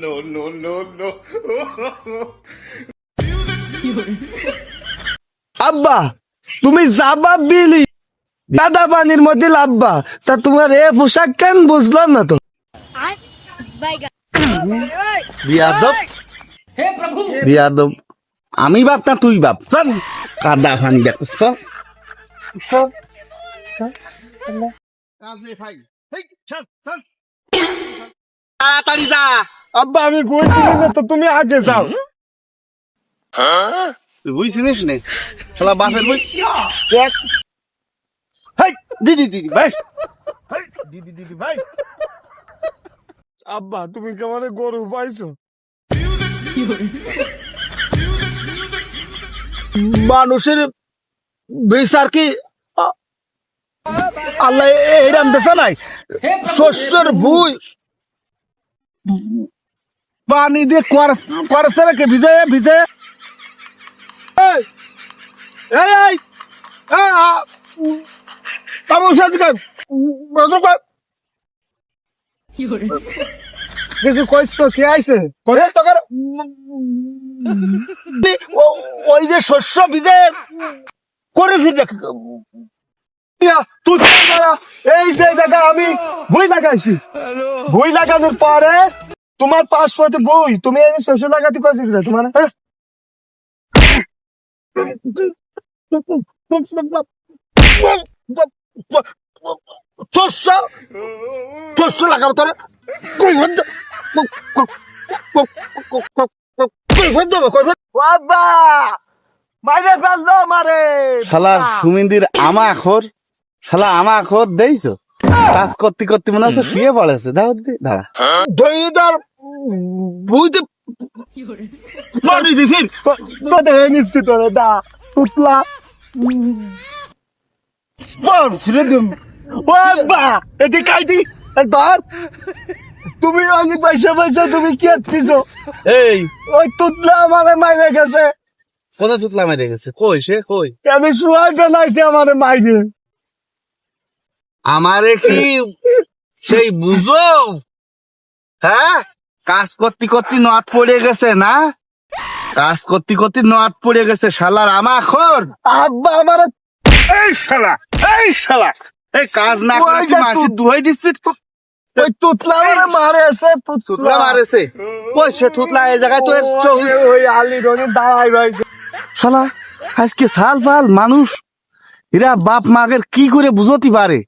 no, no, no, no. আব্বা তুমি যাবা বিলি। দাদা পানির মধ্যে লাভবা। তা তোমার এ পোশাক কেন বুঝলাম না তো বিয়াদব। আমি বাপ না তুই বাপ? চল। কাদা ফানি দেখ চল। চল। তাড়াতাড়ি যা। আব্বা আমি না তো তুমি আগে যাও। তুই নে? শালা বাপের বই। দিদি দিদি ভাই। দিদি দিদি ভাই। আব্বা তুমি কেমন গরু পাইছো? মানুষের বিচার কি আল্লাহ এইরাম দেশা নাই? শস্যের ভুই পানি দিয়ে করেছে নাকি? ভিজে ভিজে। কিছু কইছো? কে আইছে? করে তোর ওই যে শস্য বিদে করেছি দেখ। তুই এই যে জায়গা আমি বই লাগাইছি। বই লাগানোর পরে তোমার পাসপোর্টে বই তুমি এই শস্য লাগাতে পারছি কিনা তোমার হ্যাঁ? লাগাবো তোরা। কই হদ্দ কই হদ্দ কই হদ্দ বাবা মাইরে ফেলল মারে শালা সুমিন্দির আমা আখর শালা আমা আখর দেইছো? কাজ করতে করতে মনে হচ্ছে শুয়ে পড়েছে। দাও দি দাঁড়া। দইদার বুঝতে পারি দিছিস নিচ্ছি তোরে দা উঠলা ছিড়ে দিম বাবা এটি কাইদি ধর তুমি অনেক পয়সা পয়সা তুমি কি আত্মিছো এই। ওই তুতলা আমারে মাইরে গেছে। কোথা চুতলা মেরে গেছে? কই সে? কই? আমি শুয়াই ফেলাইছে আমারে মাইরে? আমারে কি সেই বুঝো? হ্যাঁ? কাজ করতে করতে নয়াত পড়ে গেছে না? কাজ করতে করতে নয়াত পড়ে গেছে শালার আমা খোর আব্বা আমারে এই শালা এই শালা। এই কাজ না করে যে মাসি তু- দুহাই দিচ্ছিস ওই তুতলা মারে আছে থুতলা মারেছে। কই সে থুতলা এই জায়গায় তো ওই ওই আলি রঙে দাঁড়াই ভাইছে শালা আজকে সাল ফাল মানুষ এরা বাপ মাগের কি করে বুঝতে পারে?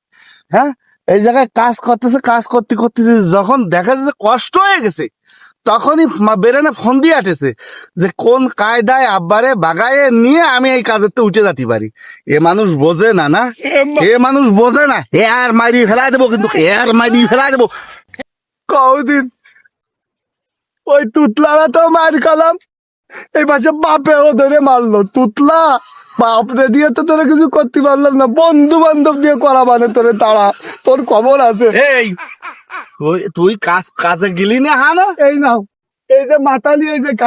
হ্যাঁ? এই জায়গায় কাজ করতেছে কাজ করতে করতেছে যখন দেখা যাচ্ছে কষ্ট হয়ে গেছে তখনই বেরেনে ফোন দিয়ে আটেছে যে কোন কায়দায় আব্বারে বাগায়ে নিয়ে আমি এই কাজের তো উঠে যাতে পারি? এ মানুষ বোঝে না না? এ মানুষ বোঝে না। এ আর মারি ফেলাই দেবো কিন্তু এ আর মারি ফেলাই দেবো। কৌদিন ওই তুতলারা তো মার কালাম। এই পাশে বাপেও ধরে মারলো তুতলা। বাপরে দিয়ে তো তোরা কিছু করতে পারলাম না। বন্ধু বান্ধব দিয়ে করা মানে তোরে তারা। তোর খবর আছে। এই তুই কাজ কাজে গেলি না হা না এই নাও। এই যে মাতালি এই যে কাজ